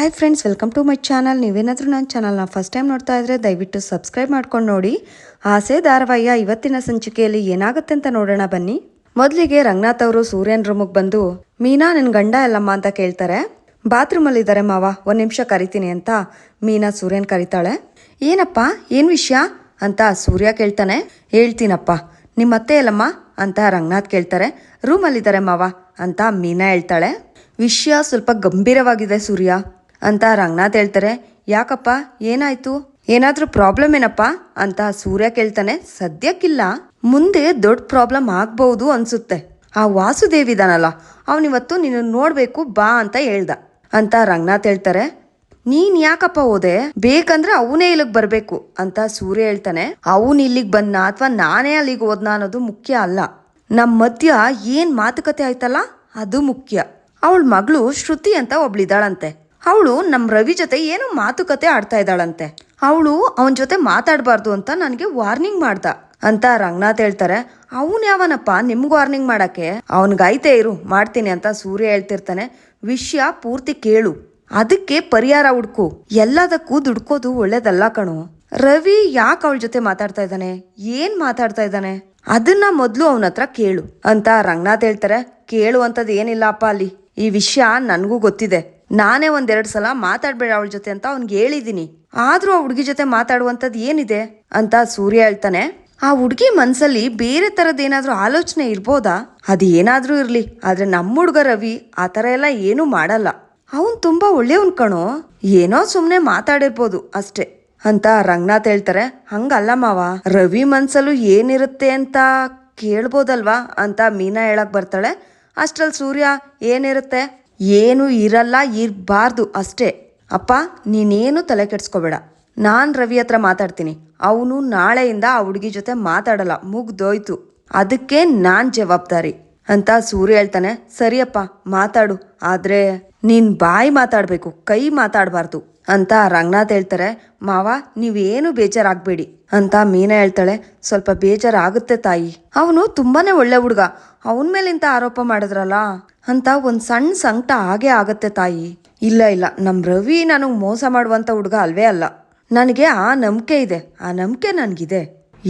Hi friends welcome to my channel ನೀವೇನಾದರೂ ನನ್ನ ಚಾನಲ್ನ ಫಸ್ಟ್ ಟೈಮ್ ನೋಡ್ತಾ ಇದ್ರೆ ದಯವಿಟ್ಟು ಸಬ್ಸ್ಕ್ರೈಬ್ ಮಾಡ್ಕೊಂಡು ನೋಡಿ. ಆಸೆ ಧಾರಾವಾಹಿಯ ಇವತ್ತಿನ ಸಂಚಿಕೆಯಲ್ಲಿ ಏನಾಗುತ್ತೆ ಅಂತ ನೋಡೋಣ ಬನ್ನಿ. ಮೊದಲಿಗೆ ರಂಗನಾಥ್ ಅವರು ಸೂರ್ಯನ್ ರೂಮಿಗೆ ಬಂದು, ಮೀನಾ, ನಿನ್ ಗಂಡ ಎಲ್ಲಮ್ಮ ಅಂತ ಕೇಳ್ತಾರೆ. ಬಾತ್ರೂಮಲ್ಲಿ ಇದ್ದಾರೆ ಮಾವ, ಒಂದು ನಿಮಿಷ ಕರಿತೀನಿ ಅಂತ ಮೀನಾ ಸೂರ್ಯನ್ ಕರಿತಾಳೆ. ಏನಪ್ಪ, ಏನ್ ವಿಷಯ? ಅಂತ ಸೂರ್ಯ ಕೇಳ್ತಾನೆ. ಹೇಳ್ತೀನಪ್ಪ ನಿಮ್ಮ ಅತ್ತೆ ಎಲ್ಲಮ್ಮ? ಅಂತ ರಂಗನಾಥ್ ಕೇಳ್ತಾರೆ. ರೂಮಲ್ಲಿದ್ದಾರೆ ಮಾವ, ಅಂತ ಮೀನಾ ಹೇಳ್ತಾಳೆ. ವಿಷಯ ಸ್ವಲ್ಪ ಗಂಭೀರವಾಗಿದೆ ಸೂರ್ಯ. ಅಂತ ರಂಗನಾಥ್ ಹೇಳ್ತಾರೆ. ಯಾಕಪ್ಪ? ಏನಾಯ್ತು? ಏನಾದ್ರೂ ಪ್ರಾಬ್ಲಮ್ ಏನಪ್ಪ? ಅಂತ ಸೂರ್ಯ ಕೇಳ್ತಾನೆ. ಸದ್ಯಕ್ಕಿಲ್ಲ. ಮುಂದೆ ದೊಡ್ಡ ಪ್ರಾಬ್ಲಮ್ ಆಗ್ಬಹುದು ಅನ್ಸುತ್ತೆ. ಆ ವಾಸುದೇವಿದಾನಲ್ಲ ಅವನಿವತ್ತು ನಿನ್ನ ನೋಡ್ಬೇಕು ಬಾ ಅಂತ ಹೇಳ್ದ. ಅಂತ ರಂಗನಾಥ್ ಹೇಳ್ತಾರೆ. ನೀನ್ ಯಾಕಪ್ಪ ಹೋದೆ? ಬೇಕಂದ್ರೆ ಅವನೇ ಇಲ್ಲಿಗೆ ಬರ್ಬೇಕು ಅಂತ ಸೂರ್ಯ ಹೇಳ್ತಾನೆ. ಅವನ್ ಇಲ್ಲಿಗೆ ಬಂದ್ನ ಅಥವಾ ನಾನೇ ಅಲ್ಲಿಗೆ ಹೋದ್ನ ಅನ್ನೋದು ಮುಖ್ಯ ಅಲ್ಲ. ನಮ್ಮ ಮಧ್ಯ ಏನ್ ಮಾತುಕತೆ ಆಯ್ತಲ್ಲ, ಅದು ಮುಖ್ಯ. ಅವಳ ಮಗಳು ಶ್ರುತಿ ಅಂತ ಒಬ್ಳಿದಾಳಂತೆ. ಅವಳು ನಮ್ಮ ರವಿ ಜೊತೆ ಏನೋ ಮಾತುಕತೆ ಆಡ್ತಾ ಇದ್ದಾಳಂತೆ. ಅವಳು ಅವನ ಜೊತೆ ಮಾತಾಡಬಾರ್ದು ಅಂತ ನನಗೆ ವಾರ್ನಿಂಗ್ ಮಾಡ್ದ. ಅಂತ ರಂಗನಾಥ್ ಹೇಳ್ತಾರೆ, ಅವನ್ ಯಾವನಪ್ಪ? ನಿಮ್ಗೆ ವಾರ್ನಿಂಗ್ ಮಾಡಕ್ಕೆ? ಅವನ್ಗೈತೆ ಇರು, ಮಾಡ್ತೀನಿ ಅಂತ ಸೂರ್ಯ ಹೇಳ್ತಿರ್ತಾನೆ. ವಿಷಯ ಪೂರ್ತಿ ಕೇಳು. ಅದಕ್ಕೆ ಪರಿಹಾರ ಹುಡ್ಕು. ಎಲ್ಲದಕ್ಕೂ ದುಡ್ಕೋದು ಒಳ್ಳೇದಲ್ಲ ಕಣು. ರವಿ ಯಾಕೆ ಅವಳ ಜೊತೆ ಮಾತಾಡ್ತಾ ಇದ್ದಾನೆ? ಏನ್ ಮಾತಾಡ್ತಾ ಇದ್ದಾನೆ? ಅದನ್ನ ಮೊದಲು ಅವನ ಹತ್ರ ಕೇಳು. ಅಂತ ರಂಗನಾಥ್ ಹೇಳ್ತಾರೆ ಕೇಳುವಂಥದ್ದು ಏನಿಲ್ಲ ಅಪ್ಪ ಅಲ್ಲಿ. ಈ ವಿಷಯ ನನಗೂ ಗೊತ್ತಿದೆ. ನಾನೇ ಒಂದೆರಡು ಸಲ ಮಾತಾಡಬೇಡ ಅವಳ ಜೊತೆ ಅಂತ ಅವ್ನಿಗೆ ಹೇಳಿದ್ದೀನಿ ಆದ್ರೂ ಆ ಹುಡುಗಿ ಜೊತೆ ಮಾತಾಡುವಂಥದ್ದು ಏನಿದೆ ಅಂತ ಸೂರ್ಯ ಹೇಳ್ತಾನೆ. ಆ ಹುಡುಗಿ ಮನಸ್ಸಲ್ಲಿ ಬೇರೆ ಥರದ್ದೇನಾದರೂ ಆಲೋಚನೆ ಇರ್ಬೋದಾ? ಅದು ಏನಾದರೂ ಇರ್ಲಿ, ಆದ್ರೆ ನಮ್ಮ ಹುಡುಗ ರವಿ ಆ ಥರ ಎಲ್ಲ ಏನೂ ಮಾಡಲ್ಲ. ಅವನು ತುಂಬಾ ಒಳ್ಳೆಯವನ್ ಕಣೋ, ಏನೋ ಸುಮ್ಮನೆ ಮಾತಾಡಿರ್ಬೋದು ಅಷ್ಟೇ ಅಂತ ರಂಗನಾಥ್ ಹೇಳ್ತಾರೆ. ಹಂಗಲ್ಲ ಮಾವ, ರವಿ ಮನ್ಸಲ್ಲೂ ಏನಿರುತ್ತೆ ಅಂತ ಕೇಳ್ಬೋದಲ್ವಾ ಅಂತ ಮೀನಾ ಹೇಳಕ್ ಬರ್ತಾಳೆ. ಅಷ್ಟ್ರಲ್ಲಿ ಸೂರ್ಯ, ಏನಿರುತ್ತೆ? ಏನು ಇರಲ್ಲ, ಇರಬಾರ್ದು ಅಷ್ಟೇ. ಅಪ್ಪ, ನೀನೇನು ತಲೆ ಕೆಡಿಸ್ಕೋಬೇಡ. ನಾನು ರವಿ ಹತ್ರ ಮಾತಾಡ್ತೀನಿ. ಅವನು ನಾಳೆಯಿಂದ ಆ ಹುಡುಗಿ ಜೊತೆ ಮಾತಾಡಲ್ಲ, ಮುಗ್ದೋಯ್ತು. ಅದಕ್ಕೆ ನಾನ್ ಜವಾಬ್ದಾರಿ. ಅಂತ ಸೂರ್ಯ ಹೇಳ್ತಾನೆ, ಸರಿಯಪ್ಪ, ಮಾತಾಡು. ಆದ್ರೆ, ನೀನ್ ಬಾಯಿ ಮಾತಾಡ್ಬೇಕು, ಕೈ ಮಾತಾಡಬಾರ್ದು. ಅಂತ ರಂಗನಾಥ್ ಹೇಳ್ತಾರೆ, ಮಾವ, ನೀವೇನು ಬೇಜಾರಾಗ್ಬೇಡಿ ಅಂತ ಮೀನಾ ಹೇಳ್ತಾಳೆ, ಸ್ವಲ್ಪ ಬೇಜಾರಾಗುತ್ತೆ ತಾಯಿ. ಅವನು ತುಂಬಾನೇ ಒಳ್ಳೆ ಹುಡುಗ. ಅವನ ಮೇಲೆ ಇಂಥ ಆರೋಪ ಮಾಡಿದ್ರಲ್ಲ? ಅಂತ ಒಂದು ಸಣ್ಣ ಸಂಕಟ ಆಗೇ ಆಗತ್ತೆ ತಾಯಿ. ಇಲ್ಲ ಇಲ್ಲ ನಮ್ಮ ರವಿ ನನಗೆ ಮೋಸ ಮಾಡುವಂತ ಹುಡುಗ ಅಲ್ವೇ ಅಲ್ಲ. ನನಗೆ ಆ ನಂಬಿಕೆ ಇದೆ, ಆ ನಂಬಿಕೆ ನನ್ಗಿದೆ.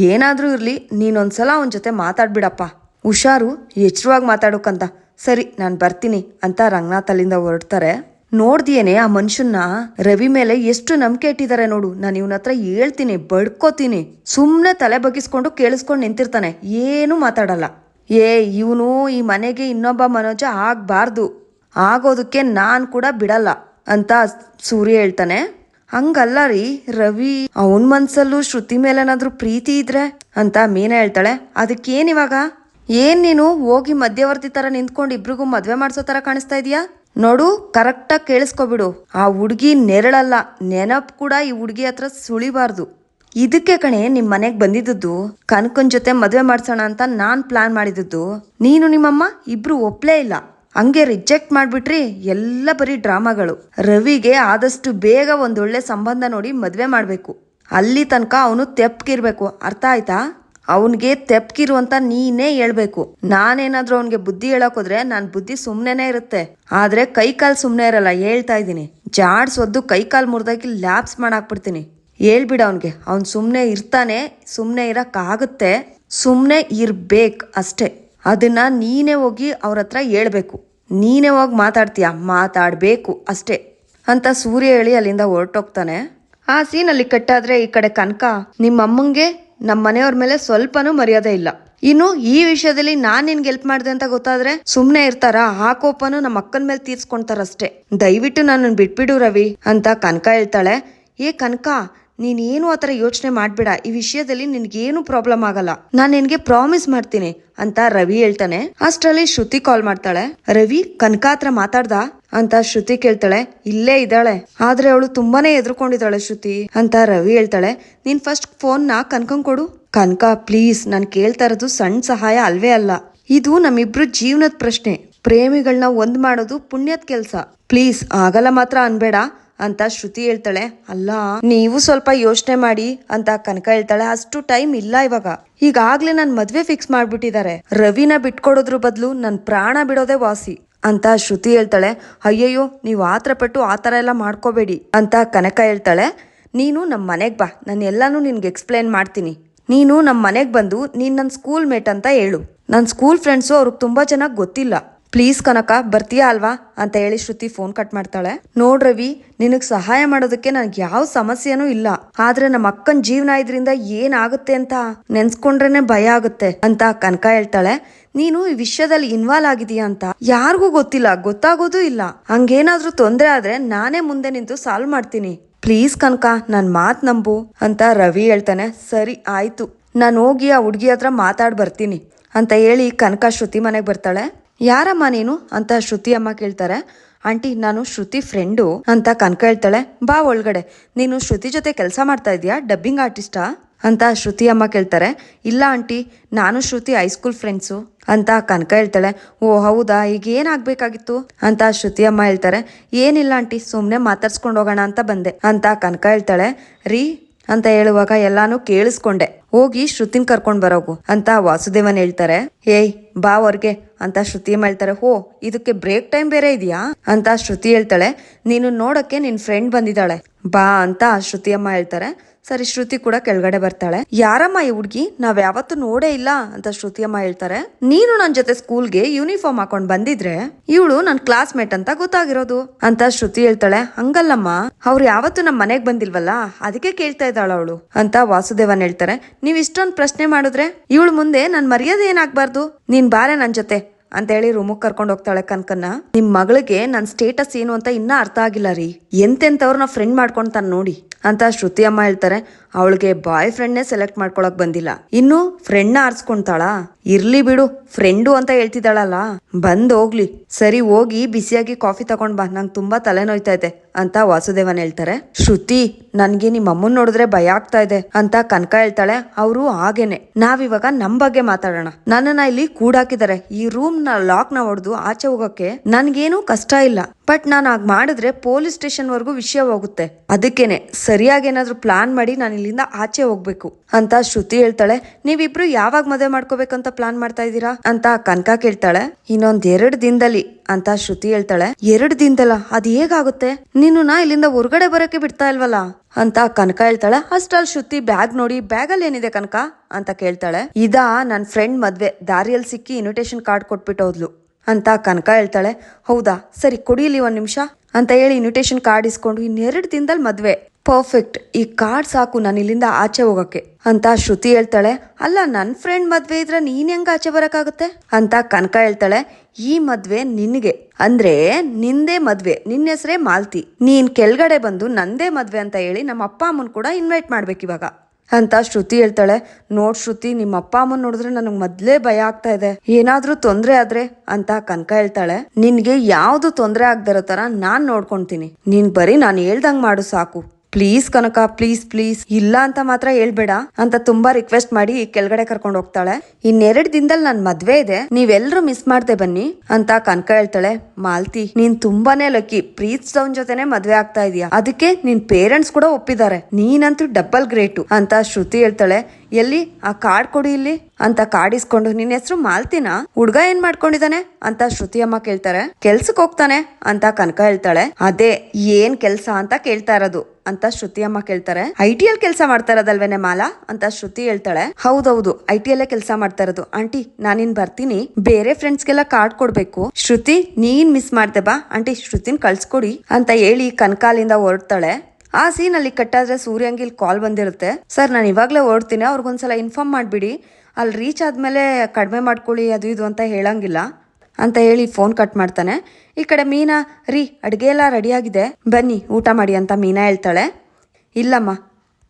ಏನಾದರೂ ಇರ್ಲಿ, ನೀನೊಂದ್ಸಲ ಅವನ ಜೊತೆ ಮಾತಾಡ್ಬಿಡಪ್ಪ. ಹುಷಾರು ಎಚ್ಚರವಾಗಿ ಮಾತಾಡೋಕಂತ ಸರಿ, ನಾನು ಬರ್ತೀನಿ ಅಂತ ರಂಗನಾಥ್ ಅಲ್ಲಿಂದ ಹೊರಡ್ತಾರೆ. ನೋಡ್ದಿಯೇನೆ ಆ ಮನುಷ್ಯನ್ನ? ರವಿ ಮೇಲೆ ಎಷ್ಟು ನಂಬಿಕೆ ಇಟ್ಟಿದ್ದಾರೆ ನೋಡು. ನಾನು ಇವನ ಹತ್ರ ಹೇಳ್ತೀನಿ, ಬಡ್ಕೋತೀನಿ. ಸುಮ್ಮನೆ ತಲೆ ಬಗ್ಗಿಸ್ಕೊಂಡು ಕೇಳಿಸ್ಕೊಂಡು ನಿಂತಿರ್ತಾನೆ. ಏನು ಮಾತಾಡಲ್ಲ. ಏ, ಇವನು ಈ ಮನೆಗೆ ಇನ್ನೊಬ್ಬ ಮನೋಜ ಆಗ್ಬಾರ್ದು. ಆಗೋದಕ್ಕೆ ನಾನು ಕೂಡ ಬಿಡಲ್ಲ ಅಂತ ಸೂರ್ಯ ಹೇಳ್ತಾನೆ. ಹಂಗಲ್ಲ ರೀ, ರವಿ. ಅವನ ಮನ್ಸಲ್ಲೂ ಶ್ರುತಿ ಮೇಲೇನಾದ್ರೂ ಪ್ರೀತಿ ಇದ್ರೆ ಅಂತ ಮೀನಾ ಹೇಳ್ತಾಳೆ. ಅದಕ್ಕೇನಿವಾಗ ಏನ್ ನೀನು? ಹೋಗಿ ಮಧ್ಯವರ್ತಿ ತರ ನಿಂತ್ಕೊಂಡು ಇಬ್ರಿಗೂ ಮದ್ವೆ ಮಾಡಿಸೋ ತರ ಕಾಣಿಸ್ತಾ ಇದೀಯಾ? ನೋಡು ಕರೆಕ್ಟಾಗಿ ಕೇಳಿಸ್ಕೊಬಿಡು. ಆ ಹುಡುಗಿ ನೆರಳಲ್ಲ. ನೆನಪು ಕೂಡ ಈ ಹುಡುಗಿ ಹತ್ರ ಸುಳಿಬಾರ್ದು. ಇದಕ್ಕೆ ಕಣೆ, ನಿಮ್ ಮನೆಗೆ ಬಂದಿದ್ದದ್ದು ಕನಕನ್ ಜೊತೆ ಮದುವೆ ಮಾಡ್ಸೋಣ ಅಂತ ನಾನ್ ಪ್ಲಾನ್ ಮಾಡಿದ್ದು ನೀನು ನಿಮ್ಮಮ್ಮ ಇಬ್ರು ಒಪ್ಲೇ ಇಲ್ಲ. ಹಂಗೆ ರಿಜೆಕ್ಟ್ ಮಾಡ್ಬಿಟ್ರಿ ಎಲ್ಲ ಬರೀ ಡ್ರಾಮಾಗಳು. ರವಿಗೆ ಆದಷ್ಟು ಬೇಗ ಒಂದೊಳ್ಳೆ ಸಂಬಂಧ ನೋಡಿ ಮದುವೆ ಮಾಡಬೇಕು. ಅಲ್ಲಿ ತನಕ ಅವನು ತೆಪ್ಪಗಿರ್ಬೇಕು ಅರ್ಥ ಆಯ್ತಾ? ಅವನ್ಗೆ ತೆಪ್ಕಿರು ಅಂತ ನೀನೇ ಹೇಳ್ಬೇಕು. ನಾನೇನಾದ್ರೂ ಅವನಿಗೆ ಬುದ್ಧಿ ಹೇಳಕ್ ನಾನು ಬುದ್ಧಿ ಸುಮ್ಮನೆ ಇರುತ್ತೆ. ಆದ್ರೆ ಕೈ ಕಾಲ್ ಸುಮ್ನೆ ಇರಲ್ಲ, ಹೇಳ್ತಾ ಜಾಡ್ಸೊದ್ದು ಕೈ ಕಾಲ್ ಮುರ್ದಾಕಿ ಲ್ಯಾಬ್ಸ್ ಮಾಡಾಕ್ಬಿಡ್ತೀನಿ. ಹೇಳ್ಬಿಡ ಅವನ್ಗೆ. ಅವ್ನ್ ಸುಮ್ಮನೆ ಇರ್ತಾನೆ ಸುಮ್ಮನೆ ಇರೋಕ್ಕಾಗುತ್ತೆ ಸುಮ್ಮನೆ ಇರ್ಬೇಕ್ ಅಷ್ಟೇ. ಅದನ್ನ ನೀನೇ ಹೋಗಿ ಅವ್ರ ಹತ್ರ ಹೇಳ್ಬೇಕು. ನೀನೇ ಹೋಗಿ ಮಾತಾಡ್ತೀಯ? ಮಾತಾಡಬೇಕು ಅಷ್ಟೇ. ಅಂತ ಸೂರ್ಯ ಹೇಳಿ ಅಲ್ಲಿಂದ ಹೊರಟೋಗ್ತಾನೆ. ಆ ಸೀನಲ್ಲಿ ಕಟ್ಟಾದ್ರೆ ಈ ಕಡೆ ಕನಕ ನಿಮ್ಮ ಅಮ್ಮಂಗೆ ನಮ್ಮ ಮನೆಯವ್ರ ಮೇಲೆ ಸ್ವಲ್ಪನೂ ಮರ್ಯಾದೆ ಇಲ್ಲ. ಇನ್ನು ಈ ವಿಷಯದಲ್ಲಿ ನಾನ್ ನಿನ್ಗೆ ಹೆಲ್ಪ್ ಮಾಡಿದೆ ಅಂತ ಗೊತ್ತಾದ್ರೆ ಸುಮ್ನೆ ಇರ್ತಾರ? ಆ ಕೋಪನು ನಮ್ಮ ಅಕ್ಕನ ಮೇಲೆ ತೀರ್ಸ್ಕೊಂತಾರಷ್ಟೇ. ದಯವಿಟ್ಟು ನನ್ನನ್ನು ಬಿಟ್ಬಿಡು ರವಿ, ಅಂತ ಕನಕ ಹೇಳ್ತಾಳೆ. ಏ ಕನಕ ನೀನೇನು ಆ ಥರ ಯೋಚನೆ ಮಾಡಬೇಡ, ಈ ವಿಷಯದಲ್ಲಿ ನಿನ್ಗೇನು ಪ್ರಾಬ್ಲಮ್ ಆಗಲ್ಲ. ನಾನ್ ನಿನ್ಗೆ ಪ್ರಾಮಿಸ್ ಮಾಡ್ತೀನಿ, ಅಂತ ರವಿ ಹೇಳ್ತಾನೆ. ಅಷ್ಟರಲ್ಲಿ ಶ್ರುತಿ ಕಾಲ್ ಮಾಡ್ತಾಳೆ. ರವಿ, ಕನಕ ಹತ್ರ ಮಾತಾಡ್ದ? ಅಂತ ಶ್ರುತಿ ಕೇಳ್ತಾಳೆ. ಇಲ್ಲೇ ಇದ್ದಾಳೆ. ಆದ್ರೆ ಅವಳು ತುಂಬಾನೇ ಎದ್ರುಕೊಂಡಿದ್ದಾಳೆ ಶ್ರುತಿ, ಅಂತ ರವಿ ಹೇಳ್ತಾಳೆ. ನೀನ್ ಫಸ್ಟ್ ಫೋನ್ನ ಕೊಡು. ಕನಕ ಪ್ಲೀಸ್ ನಾನ್ ಕೇಳ್ತಾ ಇರೋದು ಸಣ್ಣ ಸಹಾಯ ಅಲ್ವೇ ಅಲ್ಲ. ಇದು ನಮ್ಮಿಬ್ರು ಜೀವನದ ಪ್ರಶ್ನೆ. ಪ್ರೇಮಿಗಳನ್ನ ಒಂದ್ ಮಾಡೋದು ಪುಣ್ಯದ ಕೆಲಸ. ಪ್ಲೀಸ್ ಆಗಲ್ಲ ಮಾತ್ರ ಅನ್ಬೇಡ. ಅಂತ ಶ್ರುತಿ ಹೇಳ್ತಾಳೆ. ಅಲ್ಲ, ನೀವು ಸ್ವಲ್ಪ ಯೋಚನೆ ಮಾಡಿ ಅಂತ ಕನಕ ಹೇಳ್ತಾಳೆ. ಅಷ್ಟು ಟೈಮ್ ಇಲ್ಲ ಇವಾಗ. ಈಗಾಗ್ಲೇ ನನ್ ಮದ್ವೆ ಫಿಕ್ಸ್ ಮಾಡ್ಬಿಟ್ಟಿದ್ದಾರೆ. ರವಿನ ಬಿಟ್ಕೊಡೋದ್ರ ಬದಲು ನನ್ ಪ್ರಾಣ ಬಿಡೋದೇ ವಾಸಿ ಅಂತ ಶ್ರುತಿ ಹೇಳ್ತಾಳೆ. ಅಯ್ಯಯ್ಯೋ, ನೀವು ಆತರ ಪಟ್ಟು ಆತರ ಎಲ್ಲ ಮಾಡ್ಕೋಬೇಡಿ ಅಂತ ಕನಕ ಹೇಳ್ತಾಳೆ. ನೀನು ನಮ್ಮ ಮನೆಗೆ ಬಾ. ನಾನು ಎಲ್ಲಾನು ನಿನ್ಗೆ ಎಕ್ಸ್ಪ್ಲೇನ್ ಮಾಡ್ತೀನಿ. ನೀನು ನಮ್ಮ ಮನೆಗೆ ಬಂದು ನೀನು ನನ್ನ ಸ್ಕೂಲ್ ಮೇಟ್ ಅಂತ ಹೇಳು. ನನ್ನ ಸ್ಕೂಲ್ ಫ್ರೆಂಡ್ಸು ಅವ್ರಿಗೆ ತುಂಬ ಚೆನ್ನಾಗಿ ಗೊತ್ತಿಲ್ಲ. ಪ್ಲೀಸ್ ಕನಕ, ಬರ್ತೀಯಾ ಅಲ್ವಾ? ಅಂತ ಹೇಳಿ ಶ್ರುತಿ ಫೋನ್ ಕಟ್ ಮಾಡ್ತಾಳೆ. ನೋಡ್ ರವಿ, ನಿನಗೆ ಸಹಾಯ ಮಾಡೋದಕ್ಕೆ ನನಗೆ ಯಾವ ಸಮಸ್ಯೆನೂ ಇಲ್ಲ. ಆದ್ರೆ ನಮ್ಮ ಅಕ್ಕನ ಜೀವನ ಇದ್ರಿಂದ ಏನಾಗುತ್ತೆ ಅಂತ ನೆನ್ಸ್ಕೊಂಡ್ರೇನೆ ಭಯ ಆಗುತ್ತೆ ಅಂತ ಕನಕ ಹೇಳ್ತಾಳೆ. ನೀನು ಈ ವಿಷಯದಲ್ಲಿ ಇನ್ವಾಲ್ವ್ ಆಗಿದೀಯಾ ಅಂತ ಯಾರಿಗೂ ಗೊತ್ತಿಲ್ಲ, ಗೊತ್ತಾಗೋದು ಇಲ್ಲ. ಹಂಗೇನಾದ್ರೂ ತೊಂದರೆ ಆದ್ರೆ ನಾನೇ ಮುಂದೆ ನಿಂತು ಸಾಲ್ವ್ ಮಾಡ್ತೀನಿ. ಪ್ಲೀಸ್ ಕನಕ, ನನ್ ಮಾತ್ ನಂಬು ಅಂತ ರವಿ ಹೇಳ್ತಾನೆ. ಸರಿ, ಆಯ್ತು. ನಾನು ಹೋಗಿ ಆ ಹುಡುಗಿ ಹತ್ರ ಮಾತಾಡ್ ಬರ್ತೀನಿ ಅಂತ ಹೇಳಿ ಕನಕ ಶ್ರುತಿ ಮನೆಗೆ ಬರ್ತಾಳೆ. ಯಾರಮ್ಮ ನೀನು ಅಂತ ಶ್ರುತಿ ಅಮ್ಮ ಕೇಳ್ತಾರೆ. ಆಂಟಿ, ನಾನು ಶ್ರುತಿ ಫ್ರೆಂಡು ಅಂತ ಕನಕ ಹೇಳ್ತಾಳೆ. ಬಾ ಒಳಗಡೆ, ನೀನು ಶ್ರುತಿ ಜೊತೆ ಕೆಲಸ ಮಾಡ್ತಾ ಇದೀಯಾ? ಡಬ್ಬಿಂಗ್ ಆರ್ಟಿಸ್ಟಾ ಅಂತ ಶ್ರುತಿ ಅಮ್ಮ ಕೇಳ್ತಾರೆ. ಇಲ್ಲ ಆಂಟಿ, ನಾನು ಶ್ರುತಿ ಹೈಸ್ಕೂಲ್ ಫ್ರೆಂಡ್ಸು ಅಂತ ಕನಕ ಹೇಳ್ತಾಳೆ. ಓ, ಹೌದಾ? ಈಗ ಏನಾಗಬೇಕಾಗಿತ್ತು ಅಂತ ಶ್ರುತಿ ಅಮ್ಮ ಹೇಳ್ತಾರೆ. ಏನಿಲ್ಲ ಆಂಟಿ ಸುಮ್ಮನೆ ಮಾತಾಡ್ಸ್ಕೊಂಡು ಹೋಗೋಣ ಅಂತ ಬಂದೆ ಅಂತ ಕನಕ ಹೇಳ್ತಾಳೆ. ರೀ ಅಂತ ಹೇಳುವಾಗ ಎಲ್ಲಾನು ಕೇಳಿಸ್ಕೊಂಡೆ. ಹೋಗಿ ಶ್ರುತಿನ್ ಕರ್ಕೊಂಡು ಬರೋಗು ಅಂತ ವಾಸುದೇವನ್ ಹೇಳ್ತಾರೆ. ಏಯ್, ಬಾ ಹೊರ್ಗೆ. ಅಂತ ಶ್ರುತಿ ಹೇಳ್ತಾರೆ, ಹೋ, ಇದಕ್ಕೆ ಬ್ರೇಕ್ ಟೈಮ್ ಬೇರೆ ಇದೆಯಾ? ಅಂತ ಶ್ರುತಿ ಹೇಳ್ತಾಳೆ, ನೀನು ನೋಡಕ್ಕೆ ನಿನ್ ಫ್ರೆಂಡ್ ಬಂದಿದ್ದಾಳೆ, ಬಾ ಅಂತ ಶ್ರುತಿ ಅಮ್ಮ ಹೇಳ್ತಾರೆ. ಸರಿ, ಶ್ರುತಿ ಕೂಡ ಕೆಳಗಡೆ ಬರ್ತಾಳೆ. ಯಾರಮ್ಮ ಈ ಹುಡ್ಗಿ? ನಾವ್ ಯಾವತ್ತೂ ನೋಡೇ ಇಲ್ಲ ಅಂತ ಶ್ರುತಿ ಅಮ್ಮ ಹೇಳ್ತಾರೆ. ನೀನು ನನ್ ಜೊತೆ ಸ್ಕೂಲ್ಗೆ ಯೂನಿಫಾರ್ಮ್ ಹಾಕೊಂಡ್ ಬಂದಿದ್ರೆ ಇವಳು ನನ್ ಕ್ಲಾಸ್ ಮೇಟ್ ಅಂತ ಗೊತ್ತಾಗಿರೋದು ಅಂತ ಶ್ರುತಿ ಹೇಳ್ತಾಳೆ. ಹಂಗಲ್ಲಮ್ಮ, ಅವ್ರು ಯಾವತ್ತು ನಮ್ ಮನೆಗ್ ಬಂದಿಲ್ವಲ್ಲ, ಅದಕ್ಕೆ ಕೇಳ್ತಾ ಇದ್ದಾಳ ಅವಳು ಅಂತ ವಾಸುದೇವನ್ ಹೇಳ್ತಾರೆ. ನೀವ್ ಇಷ್ಟೊಂದ್ ಪ್ರಶ್ನೆ ಮಾಡಿದ್ರೆ ಇವಳು ಮುಂದೆ ನನ್ ಮರ್ಯಾದೆ ಏನಾಗ್ಬಾರ್ದು? ನೀನ್ ಬಾರೆ ನನ್ ಜೊತೆ ಅಂತ ಹೇಳಿ ರೂಮಿಗೆ ಕರ್ಕೊಂಡು ಹೋಗ್ತಾಳೆ ಕನ್ಕನ್ನ. ನಿಮ್ ಮಗಳಿಗೆ ನನ್ನ ಸ್ಟೇಟಸ್ ಏನು ಅಂತ ಇನ್ನ ಅರ್ಥ ಆಗಿಲ್ಲ ರೀ. ಎಂತೆಂತವ್ರನ್ನ ಫ್ರೆಂಡ್ ಮಾಡ್ಕೊಂತಾನೆ ನೋಡಿ. ಅಂತ ಶ್ರುತಿ ಅಮ್ಮ ಹೇಳ್ತಾರೆ. ಅವಳಿಗೆ ಬಾಯ್ ಫ್ರೆಂಡ್ನೇ ಸೆಲೆಕ್ಟ್ ಮಾಡ್ಕೊಳಕ್ ಬಂದಿಲ್ಲ. ಇನ್ನು ಫ್ರೆಂಡ್ನ ಆರ್ಸ್ಕೊಂತಾಳ? ಇರ್ಲಿ ಬಿಡು ಫ್ರೆಂಡು ಅಂತ ಹೇಳ್ತಿದ್ದಾಳಲ್ಲ. ಬಂದ್ ಹೋಗ್ಲಿ. ಸರಿ, ಹೋಗಿ ಬಿಸಿಯಾಗಿ ಕಾಫಿ ತಗೊಂಡ್ ಬಾ. ನಂಗೆ ತುಂಬಾ ತಲೆನೋಯ್ತಾ ಇದೆ ಅಂತ ವಾಸುದೇವನ್ ಹೇಳ್ತಾರೆ. ಶ್ರುತಿ, ನನ್ಗೆ ನಿಮ್ಮ ಅಮ್ಮನ್ ನೋಡಿದ್ರೆ ಭಯ ಆಗ್ತಾ ಇದೆ ಅಂತ ಕನಕ ಹೇಳ್ತಾಳೆ. ಅವರು ಹಾಗೇನೆ. ನಾವಿವಾಗ ನಮ್ ಬಗ್ಗೆ ಮಾತಾಡೋಣ. ನನ್ನನ್ನ ಇಲ್ಲಿ ಕೂಡಾಕಿದ್ದಾರೆ. ಈ ರೂಮ್ನ ಲಾಕ್ನ ಹೊಡೆದು ಆಚೆ ಹೋಗಕ್ಕೆ ನನ್ಗೇನು ಕಷ್ಟ ಇಲ್ಲ. ಬಟ್ ನಾನು ಆಗ ಮಾಡಿದ್ರೆ ಪೊಲೀಸ್ ಸ್ಟೇಷನ್ವರೆಗೂ ವಿಷಯ ಹೋಗುತ್ತೆ. ಅದಕ್ಕೇನೆ ಸರಿಯಾಗಿ ಏನಾದ್ರೂ ಪ್ಲಾನ್ ಮಾಡಿ ನಾನು ಇಲ್ಲಿಂದ ಆಚೆ ಹೋಗ್ಬೇಕು. ಅಂತ ಶ್ರುತಿ ಹೇಳ್ತಾಳೆ, ನೀವಿಬ್ರು ಯಾವಾಗ ಮದುವೆ ಮಾಡ್ಕೋಬೇಕಂತ ಪ್ಲಾನ್ ಮಾಡ್ತಾ ಇದ್ದೀರಾ? ಅಂತ ಕನಕ ಕೇಳ್ತಾಳೆ, ಇನ್ನೊಂದ್ ಎರಡು ದಿನದಲ್ಲಿ. ಅಂತ ಶ್ರುತಿ ಹೇಳ್ತಾಳೆ, ಎರಡು ದಿನದಲ್ಲ, ಅದ್ ಹೇಗಾಗುತ್ತೆ? ನೀನು ನಾ ಇಲ್ಲಿಂದ ಹೊರಗಡೆ ಬರೋಕೆ ಬಿಡ್ತಾ ಇಲ್ವಲ್ಲ? ಅಂತ ಕನಕ ಹೇಳ್ತಾಳೆ, ಅಷ್ಟ್ರಲ್ಲಿ ಶ್ರುತಿ ಬ್ಯಾಗ್ ನೋಡಿ, ಬ್ಯಾಗಲ್ಲಿ ಏನಿದೆ ಕನಕ? ಅಂತ ಕೇಳ್ತಾಳೆ. ಇದಾ ನನ್ ಫ್ರೆಂಡ್ ಮದ್ವೆ ದಾರಿಯಲ್ಲಿ ಸಿಕ್ಕಿ ಇನ್ವಿಟೇಷನ್ ಕಾರ್ಡ್ ಕೊಟ್ಬಿಟ್ಟು ಹೋದ್ಲು ಅಂತ ಕನಕ ಹೇಳ್ತಾಳೆ. ಹೌದಾ? ಸರಿ, ಕೊಡಿಲಿ ಒಂದು ನಿಮಿಷ. ಅಂತ ಹೇಳಿ ಇನ್ವಿಟೇಷನ್ ಕಾರ್ಡ್ ಇಸ್ಕೊಂಡು ಇನ್ನೆರಡು ದಿನದಲ್ಲಿ ಮದುವೆ. ಪರ್ಫೆಕ್ಟ್ ಈ ಕಾರ್ಡ್ ಸಾಕು ನಾನು ಇಲ್ಲಿಂದ ಆಚೆ ಹೋಗಕ್ಕೆ. ಅಂತ ಶ್ರುತಿ ಹೇಳ್ತಾಳೆ. ಅಲ್ಲ ನನ್ನ ಫ್ರೆಂಡ್ ಮದುವೆ ಇದ್ರೆ ನೀನ್ ಹೆಂಗ ಆಚೆ ಬರಕಾಗುತ್ತೆ ಅಂತ ಕನಕ ಹೇಳ್ತಾಳೆ. ಈ ಮದ್ವೆ ನಿನಗೆ. ಅಂದ್ರೆ ನಿಂದೇ ಮದ್ವೆ. ನಿನ್ನ ಹೆಸರೇ ಮಾಲ್ತಿ. ನೀನ್ ಕೆಳಗಡೆ ಬಂದು ನಂದೇ ಮದ್ವೆ ಅಂತ ಹೇಳಿ ನಮ್ಮ ಅಪ್ಪ ಅಮ್ಮನ ಕೂಡ ಇನ್ವೈಟ್ ಮಾಡ್ಬೇಕು ಇವಾಗ ಅಂತ ಶ್ರುತಿ ಹೇಳ್ತಾಳೆ. ನೋಡ್ ಶ್ರುತಿ ನಿಮ್ಮ ಅಪ್ಪ ಅಮ್ಮನ ನೋಡಿದ್ರೆ ನನಗ್ ಮೊದ್ಲೇ ಭಯ ಆಗ್ತಾ ಇದೆ. ಏನಾದ್ರೂ ತೊಂದ್ರೆ ಆದ್ರೆ ಅಂತ ಕನಕ ಹೇಳ್ತಾಳೆ. ನಿನ್ಗೆ ಯಾವ್ದು ತೊಂದ್ರೆ ಆಗ್ದಿರೋ ತರ ನಾನ್ ನೋಡ್ಕೊಂತೀನಿ. ನೀನ್ ಬರೀ ನಾನು ಹೇಳ್ದಂಗ್ ಮಾಡು ಸಾಕು. ಪ್ಲೀಸ್ ಕನಕ ಪ್ಲೀಸ್ ಪ್ಲೀಸ್ ಇಲ್ಲ ಅಂತ ಮಾತ್ರ ಹೇಳ್ಬೇಡ ಅಂತ ತುಂಬಾ ರಿಕ್ವೆಸ್ಟ್ ಮಾಡಿ ಕೆಳಗಡೆ ಕರ್ಕೊಂಡು ಹೋಗ್ತಾಳೆ. ಇನ್ನೆರಡು ದಿನದಲ್ಲಿ ನನ್ ಮದ್ವೆ ಇದೆ. ನೀವೆಲ್ಲರೂ ಮಿಸ್ ಮಾಡ್ದೆ ಬನ್ನಿ ಅಂತ ಕನಕ ಹೇಳ್ತಾಳೆ. ಮಾಲ್ತಿ, ನೀನ್ ತುಂಬಾನೇ ಲಕ್ಕಿ ಪ್ರೀತ್ ಸ್ಟೌನ್ ಜೊತೆನೆ ಮದ್ವೆ ಆಗ್ತಾ ಇದೀಯ. ಅದಕ್ಕೆ ನಿನ್ ಪೇರೆಂಟ್ಸ್ ಕೂಡ ಒಪ್ಪಿದ್ದಾರೆ. ನೀನಂತೂ ಡಬಲ್ ಗ್ರೇಟು ಅಂತ ಶ್ರುತಿ ಹೇಳ್ತಾಳೆ. ಎಲ್ಲಿ? ಆ ಕಾರ್ಡ್ ಕೊಡಿ ಇಲ್ಲಿ. ಅಂತ ಕಾರ್ಡ್ ಇಸ್ಕೊಂಡು ನಿನ್ ಹೆಸರು ಮಾಲ್ತಿನ? ಹುಡ್ಗ ಏನ್ ಮಾಡ್ಕೊಂಡಿದಾನೆ ಅಂತ ಶ್ರುತಿ ಅಮ್ಮ ಕೇಳ್ತಾರೆ. ಕೆಲ್ಸಕ್ ಹೋಗ್ತಾನೆ ಅಂತ ಕನಕ ಹೇಳ್ತಾಳೆ. ಅದೇ, ಏನ್ ಕೆಲ್ಸ ಅಂತ ಕೇಳ್ತಾ ಇರೋದು ಅಂತ ಶ್ರುತಿ ಅಮ್ಮ ಕೇಳ್ತಾರೆ. ಐ ಟಿ ಎಲ್ ಕೆಲಸ ಮಾಡ್ತಾ ಇರೋದಲ್ವೇನೆ ಮಾಲಾ? ಅಂತ ಶ್ರುತಿ ಹೇಳ್ತಾಳೆ. ಹೌದೌದು, ಐ ಟಿ ಅಲ್ಲೇ ಕೆಲಸ ಮಾಡ್ತಾ ಇರೋದು. ಆಂಟಿ, ನಾನಿನ್ ಬರ್ತೀನಿ. ಬೇರೆ ಫ್ರೆಂಡ್ಸ್ಗೆಲ್ಲ ಕಾರ್ಡ್ ಕೊಡ್ಬೇಕು. ಶ್ರುತಿ, ನೀನ್ ಮಿಸ್ ಮಾಡ್ದೆ ಬಾ. ಆಂಟಿ, ಶ್ರುತಿನ್ ಕಳ್ಸ್ಕೊಡಿ ಅಂತ ಹೇಳಿ ಕನಕಾಲಿಂದ ಹೊರಡ್ತಾಳೆ. ಆ ಸೀನ್ ಅಲ್ಲಿ ಕಟ್ಟಾದ್ರೆ ಸೂರ್ಯಂಗಿಲ್ ಕಾಲ್ ಬಂದಿರುತ್ತೆ. ಸರ್ ನಾನು ಇವಾಗಲೇ ಓಡ್ತೀನಿ, ಅವ್ರಿಗೊಂದ್ಸಲ ಇನ್ಫಾರ್ಮ್ ಮಾಡಿಬಿಡಿ. ಅಲ್ಲಿ ರೀಚ್ ಆದಮೇಲೆ ಕಡಿಮೆ ಮಾಡ್ಕೊಳ್ಳಿ, ಅದು ಇದು ಅಂತ ಹೇಳಂಗಿಲ್ಲ. ಅಂತ ಹೇಳಿ ಫೋನ್ ಕಟ್ ಮಾಡ್ತಾನೆ. ಈ ಕಡೆ ಮೀನಾ, ರೀ, ಅಡುಗೆ ಎಲ್ಲ ರೆಡಿಯಾಗಿದೆ ಬನ್ನಿ, ಊಟ ಮಾಡಿ ಅಂತ ಮೀನಾ ಹೇಳ್ತಾಳೆ. ಇಲ್ಲಮ್ಮ,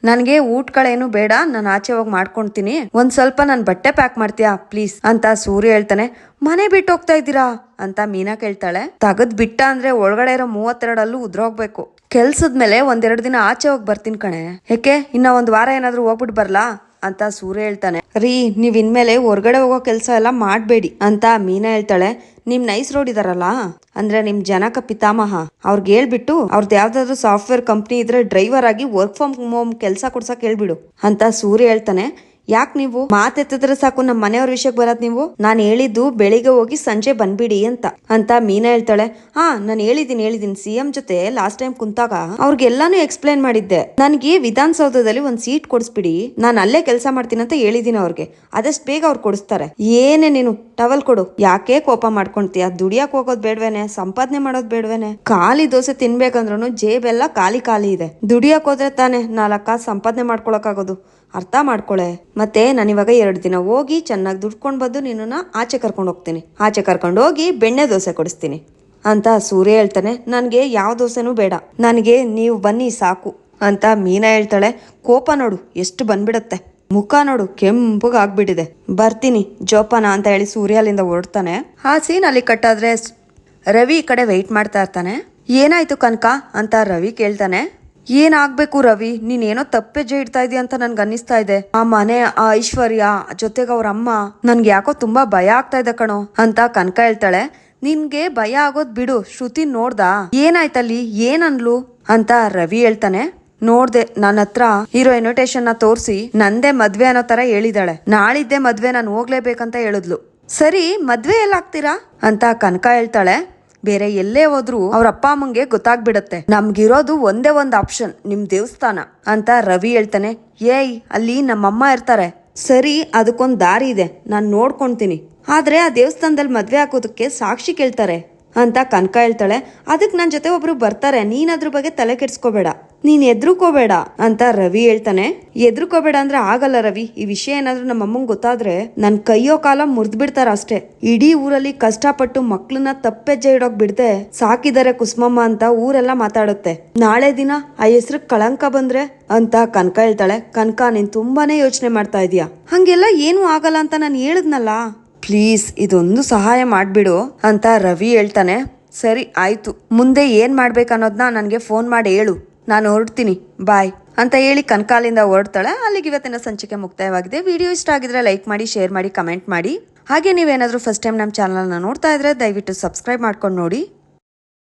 ನನಗೆ ಊಟಗಳೇನು ಬೇಡ, ನಾನು ಆಚೆ ಹೋಗಿ ಮಾಡ್ಕೊಳ್ತೀನಿ ಒಂದು ಸ್ವಲ್ಪ ನಾನು ಬಟ್ಟೆ ಪ್ಯಾಕ್ ಮಾಡ್ತೀಯಾ ಪ್ಲೀಸ್ ಅಂತ ಸೂರ್ಯ ಹೇಳ್ತಾನೆ. ಮನೆ ಬಿಟ್ಟು ಹೋಗ್ತಾ ಇದ್ದೀರಾ? ಅಂತ ಮೀನಾ ಕೇಳ್ತಾಳೆ. ತಗದ್ ಬಿಟ್ಟ ಅಂದರೆ ಒಳಗಡೆ ಇರೋ ಮೂವತ್ತೆರಡಲ್ಲೂ ಉದ್ರೋಗ್ಬೇಕು. ಕೆಲ್ಸದ ಮೇಲೆ ಒಂದೆರಡು ದಿನ ಆಚೆ ಹೋಗಿ ಬರ್ತೀನಿ ಕಣೆ. ಯಾಕೆ ಇನ್ನ ಒಂದ್ ವಾರ ಏನಾದ್ರೂ ಹೋಗ್ಬಿಟ್ಟು ಬರ್ಲಾ? ಅಂತ ಸೂರ್ಯ ಹೇಳ್ತಾನೆ. ರೀ, ನೀವ್ ಇನ್ಮೇಲೆ ಹೊರಗಡೆ ಹೋಗೋ ಕೆಲಸ ಎಲ್ಲ ಮಾಡಬೇಡಿ ಅಂತ ಮೀನಾ ಹೇಳ್ತಾಳೆ. ನಿಮ್ ನೈಸ್ ರೋಡ್ ಇದಾರಲ್ಲ? ಅಂದ್ರೆ ನಿಮ್ ಜನಕ ಪಿತಾಮಹ. ಅವ್ರಿಗೆ ಹೇಳ್ಬಿಟ್ಟು ಅವ್ರದ್ದು ಯಾವ್ದಾದ್ರು ಸಾಫ್ಟ್ವೇರ್ ಕಂಪ್ನಿ ಇದ್ರೆ ಡ್ರೈವರ್ ಆಗಿ ವರ್ಕ್ ಫ್ರಮ್ ಹೋಮ್ ಕೆಲಸ ಕೊಡ್ಸಕ್ ಹೇಳ್ಬಿಡು ಅಂತ ಸೂರ್ಯ ಹೇಳ್ತಾನೆ. ಯಾಕೆ ನೀವು? ಮಾತೆತ್ತಿದ್ರೆ ಸಾಕು ನಮ್ಮ ಮನೆಯವ್ರ ವಿಷಯಕ್ಕೆ ಬರತ್ ನೀವು? ನಾನು ಹೇಳಿದ್ದು ಬೆಳಿಗ್ಗೆ ಹೋಗಿ ಸಂಜೆ ಬಂದ್ಬಿಡಿ ಅಂತ. ಅಂತ ಮೀನಾ ಹೇಳ್ತಾಳೆ. ಹಾ, ನಾನು ಹೇಳಿದ್ದೀನಿ ಹೇಳಿದ್ದೀನಿ ಸಿ ಎಂ ಜೊತೆ ಲಾಸ್ಟ್ ಟೈಮ್ ಕುಂತಾಗ ಅವ್ರಿಗೆಲ್ಲಾನು ಎಕ್ಸ್ಪ್ಲೈನ್ ಮಾಡಿದ್ದೆ. ನನಗೆ ವಿಧಾನಸೌಧದಲ್ಲಿ ಒಂದ್ ಸೀಟ್ ಕೊಡಿಸ್ಬಿಡಿ. ನಾನು ಅಲ್ಲೇ ಕೆಲಸ ಮಾಡ್ತೀನಿ ಅಂತ ಹೇಳಿದ್ದೀನಿ ಅವ್ರಿಗೆ. ಆದಷ್ಟು ಬೇಗ ಅವ್ರು ಕೊಡಿಸ್ತಾರೆ. ಏನೇ ನೀನು, ಟವಲ್ ಕೊಡು. ಯಾಕೆ ಕೋಪ ಮಾಡ್ಕೊಂತೀಯ ದುಡಿಯಕ್ ಹೋಗೋದ್ ಬೇಡ್ವೇನೆ, ಸಂಪಾದನೆ ಮಾಡೋದ್ ಬೇಡ್ವೇನೆ. ಖಾಲಿ ದೋಸೆ ತಿನ್ಬೇಕಂದ್ರೂ ಜೇಬೆಲ್ಲ ಖಾಲಿ ಖಾಲಿ ಇದೆ. ದುಡಿಯಕ್ ಹೋದ್ರೆ ತಾನೇ ನಾಲ್ಕ ಸಂಪಾದನೆ ಮಾಡ್ಕೊಳಕಾಗೋದು ಅರ್ಥ ಮಾಡ್ಕೊಳೆ. ಮತ್ತೆ ನಾನಿವಾಗ ಎರಡು ದಿನ ಹೋಗಿ ಚೆನ್ನಾಗಿ ದುಡ್ಕೊಂಡು ಬಂದು ನಿನ್ನನ್ನು ಆಚೆ ಕರ್ಕೊಂಡು ಹೋಗ್ತೀನಿ. ಆಚೆ ಕರ್ಕೊಂಡು ಹೋಗಿ ಬೆಣ್ಣೆ ದೋಸೆ ಕೊಡಿಸ್ತೀನಿ. ಅಂತ ಸೂರ್ಯ ಹೇಳ್ತಾನೆ, ನನಗೆ ಯಾವ ದೋಸೆನೂ ಬೇಡ. ನನಗೆ ನೀವು ಬನ್ನಿ ಸಾಕು. ಅಂತ ಮೀನಾ ಹೇಳ್ತಾಳೆ, ಕೋಪ ನೋಡು, ಎಷ್ಟು ಬಂದ್ಬಿಡತ್ತೆ. ಮುಖ ನೋಡು ಕೆಂಪಗಾಗ್ಬಿಟ್ಟಿದೆ ಬರ್ತೀನಿ, ಜೋಪಾನ ಅಂತ ಹೇಳಿ ಸೂರ್ಯ ಅಲ್ಲಿಂದ ಹೊರಡ್ತಾನೆ. ಆ ಸೀನ್ ಅಲ್ಲಿ ಕಟ್ಟಾದ್ರೆ ರವಿ ಈ ಕಡೆ ವೆಯ್ಟ್ ಮಾಡ್ತಾ ಇರ್ತಾನೆ. ಏನಾಯ್ತು ಕನಕ? ಅಂತ ರವಿ ಕೇಳ್ತಾನೆ ಏನಾಗ್ಬೇಕು ರವಿ? ನೀನೇನೋ ತಪ್ಪೆಜ್ಜೆ ಇಡ್ತಾ ಇದೀಯ ಅಂತ ನನ್ಗೆ ಅನ್ನಿಸ್ತಾ ಇದೆ. ಆ ಮನೆ, ಆ ಐಶ್ವರ್ಯ, ಜೊತೆಗೆ ಅವ್ರ ಅಮ್ಮ, ನನ್ಗೆ ಯಾಕೋ ತುಂಬಾ ಭಯ ಆಗ್ತಾ ಇದೆ ಕಣೋ ಅಂತ ಕನಕ ಹೇಳ್ತಾಳೆ. ನಿನ್ಗೆ ಭಯ ಆಗೋದ್ ಬಿಡು, ಶ್ರುತಿ ನೋಡ್ದಾ? ಏನಾಯ್ತಲ್ಲಿ? ಏನನ್ಲು? ಅಂತ ರವಿ ಹೇಳ್ತಾನೆ. ನೋಡ್ದೆ ನನ್ನ ಹತ್ರ ಇರೋ ಇನ್ವಿಟೇಷನ್ನ ತೋರಿಸಿ ನಂದೇ ಮದ್ವೆ ಅನ್ನೋ ತರ ಹೇಳಿದಾಳೆ. ನಾಳಿದ್ದೆ ಮದ್ವೆ ನಾನು ಹೋಗ್ಲೇಬೇಕಂತ ಹೇಳಿದ್ಲು. ಸರಿ ಮದ್ವೆ ಎಲ್ಲಾಗ್ತೀರಾ ಅಂತ ಕನಕ ಹೇಳ್ತಾಳೆ. ಬೇರೆ ಎಲ್ಲೇ ಹೋದ್ರು ಅವ್ರ ಅಪ್ಪ ಅಮ್ಮಂಗೆ ಗೊತ್ತಾಗ್ಬಿಡತ್ತೆ. ನಮ್ಗಿರೋದು ಒಂದೇ ಒಂದು ಆಪ್ಷನ್ ನಿಮ್ ದೇವಸ್ಥಾನ ಅಂತ ರವಿ ಹೇಳ್ತಾನೆ. ಏಯ್, ಅಲ್ಲಿ ನಮ್ಮಮ್ಮ ಇರ್ತಾರೆ. ಸರಿ, ಅದಕ್ಕೊಂದು ದಾರಿ ಇದೆ. ನಾನು ನೋಡ್ಕೊಂತೀನಿ. ಆದ್ರೆ ಆ ದೇವಸ್ಥಾನದಲ್ಲಿ ಮದ್ವೆ ಹಾಕೋದಕ್ಕೆ ಸಾಕ್ಷಿ ಕೇಳ್ತಾರೆ ಅಂತ ಕನಕ ಹೇಳ್ತಾಳೆ. ಅದಕ್ಕೆ ನನ್ನ ಜೊತೆ ಒಬ್ರು ಬರ್ತಾರೆ. ನೀನ್ ಅದ್ರ ಬಗ್ಗೆ ತಲೆ ಕೆಡ್ಸ್ಕೋಬೇಡ. ನೀನ್ ಎದ್ರುಕೋಬೇಡ ಅಂತ ರವಿ ಹೇಳ್ತಾನೆ. ಎದ್ರುಕೋಬೇಡ ಅಂದ್ರೆ ಆಗಲ್ಲ ರವಿ, ಈ ವಿಷಯ ಏನಾದ್ರೂ ನಮ್ಮ ಅಮ್ಮಂಗ್ ಗೊತ್ತಾದ್ರೆ ನನ್ ಕೈಯೋ ಕಾಲ ಮುರಿದ್ ಬಿಡ್ತಾರ ಅಷ್ಟೇ. ಇಡೀ ಊರಲ್ಲಿ ಕಷ್ಟಪಟ್ಟು ಮಕ್ಳನ್ನ ತಪ್ಪೆಜ್ಜೆ ಇಡೋಕ್ ಬಿಡ್ದೆ ಸಾಕಿದ್ದಾರೆ ಕುಸ್ಮಮ್ಮ ಅಂತ ಊರೆಲ್ಲ ಮಾತಾಡುತ್ತೆ. ನಾಳೆ ದಿನ ಆ ಹೆಸರು ಕಳಂಕ ಬಂದ್ರೆ ಅಂತ ಕನಕ ಹೇಳ್ತಾಳೆ. ಕನಕ, ನೀನ್ ತುಂಬಾನೇ ಯೋಚನೆ ಮಾಡ್ತಾ ಇದೀಯ? ಹಂಗೆಲ್ಲ ಏನೂ ಆಗಲ್ಲ ಅಂತ ನಾನು ಹೇಳಿದ್ನಲ್ಲ. ಪ್ಲೀಸ್, ಇದೊಂದು ಸಹಾಯ ಮಾಡ್ಬಿಡು ಅಂತ ರವಿ ಹೇಳ್ತಾನೆ. ಸರಿ, ಆಯ್ತು. ಮುಂದೆ ಏನ್ ಮಾಡ್ಬೇಕನ್ನೋದನ್ನ ನನಗೆ ಫೋನ್ ಮಾಡಿ ಹೇಳು. ನಾನು ಹೊರಡ್ತೀನಿ ಬಾಯ್ ಅಂತ ಹೇಳಿ ಕನಕಾಲಿಂದ ಹೊರಡ್ತಾಳೆ. ಅಲ್ಲಿಗೆ ಇವತ್ತಿನ ಸಂಚಿಕೆ ಮುಕ್ತಾಯವಾಗಿದೆ. ವಿಡಿಯೋ ಇಷ್ಟ ಆಗಿದ್ರೆ ಲೈಕ್ ಮಾಡಿ ಶೇರ್ ಮಾಡಿ ಕಮೆಂಟ್ ಮಾಡಿ. ಹಾಗೆ ನೀವೇನಾದರೂ ಫಸ್ಟ್ ಟೈಮ್ ನಮ್ಮ ಚಾನಲ್ನ ನೋಡ್ತಾ ಇದ್ರೆ ದಯವಿಟ್ಟು ಸಬ್ಸ್ಕ್ರೈಬ್ ಮಾಡ್ಕೊಂಡು ನೋಡಿ.